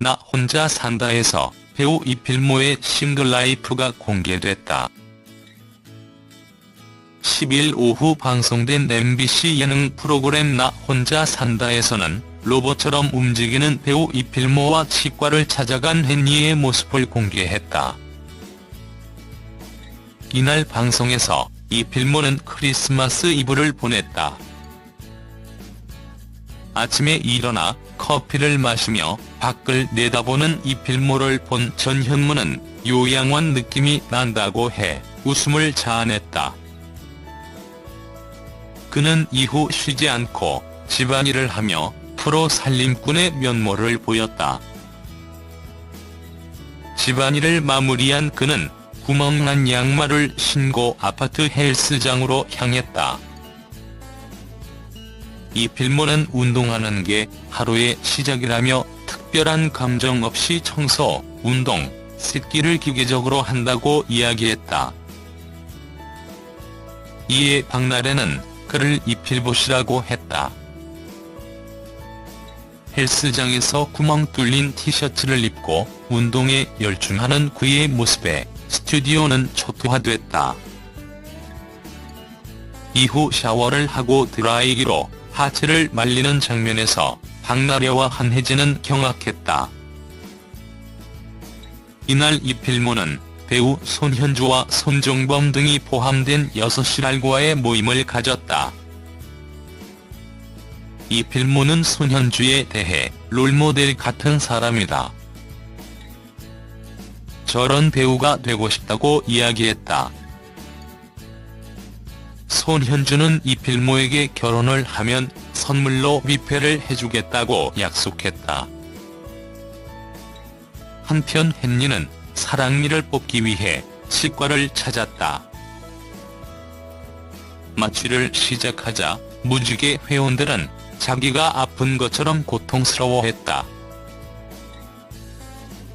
나 혼자 산다에서 배우 이필모의 싱글라이프가 공개됐다. 10일 오후 방송된 MBC 예능 프로그램 나 혼자 산다에서는 로봇처럼 움직이는 배우 이필모와 치과를 찾아간 헨리의 모습을 공개했다. 이날 방송에서 이필모는 크리스마스 이브를 보냈다. 아침에 일어나 커피를 마시며 밖을 내다보는 이필모를 본 전현무는 요양원 느낌이 난다고 해 웃음을 자아냈다. 그는 이후 쉬지 않고 집안일을 하며 프로 살림꾼의 면모를 보였다. 집안일을 마무리한 그는 구멍난 양말을 신고 아파트 헬스장으로 향했다. 이 필모는 운동하는 게 하루의 시작이라며 특별한 감정 없이 청소, 운동, 씻기를 기계적으로 한다고 이야기했다. 이에 박나래는 그를 이필봇이라고 했다. 헬스장에서 구멍 뚫린 티셔츠를 입고 운동에 열중하는 그의 모습에 스튜디오는 초토화됐다. 이후 샤워를 하고 드라이기로 하체를 말리는 장면에서 박나래와 한혜진은 경악했다. 이날 이 필모는 배우 손현주와 손종범 등이 포함된 6실알과의 모임을 가졌다. 이 필모는 손현주에 대해 롤모델 같은 사람이다. 저런 배우가 되고 싶다고 이야기했다. 손현주는 이필모에게 결혼을 하면 선물로 뷔페를 해주겠다고 약속했다. 한편 헨리는 사랑니를 뽑기 위해 치과를 찾았다. 마취를 시작하자 무지개 회원들은 자기가 아픈 것처럼 고통스러워했다.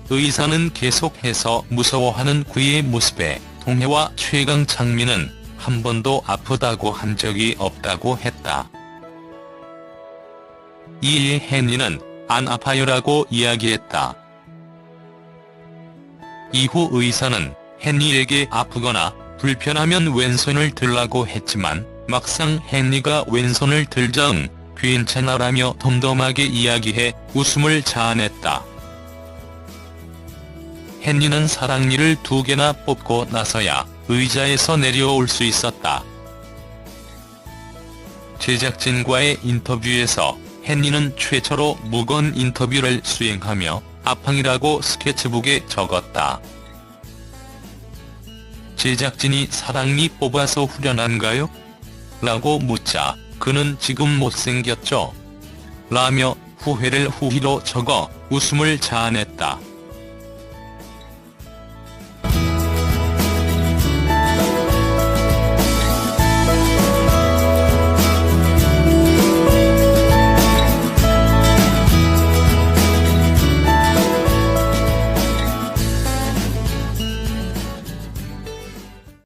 의사는 계속해서 무서워하는 그의 모습에 동해와 최강 창민은 한 번도 아프다고 한 적이 없다고 했다. 이에 헨리는 안 아파요라고 이야기했다. 이후 의사는 헨리에게 아프거나 불편하면 왼손을 들라고 했지만 막상 헨리가 왼손을 들자 응 괜찮아라며 덤덤하게 이야기해 웃음을 자아냈다. 헨리는 사랑니를 두 개나 뽑고 나서야 의자에서 내려올 수 있었다. 제작진과의 인터뷰에서 헨리는 최초로 무건 인터뷰를 수행하며 아팡이라고 스케치북에 적었다. 제작진이 사랑니 뽑아서 후련한가요? 라고 묻자 그는 지금 못생겼죠? 라며 후회를 후희로 적어 웃음을 자아냈다.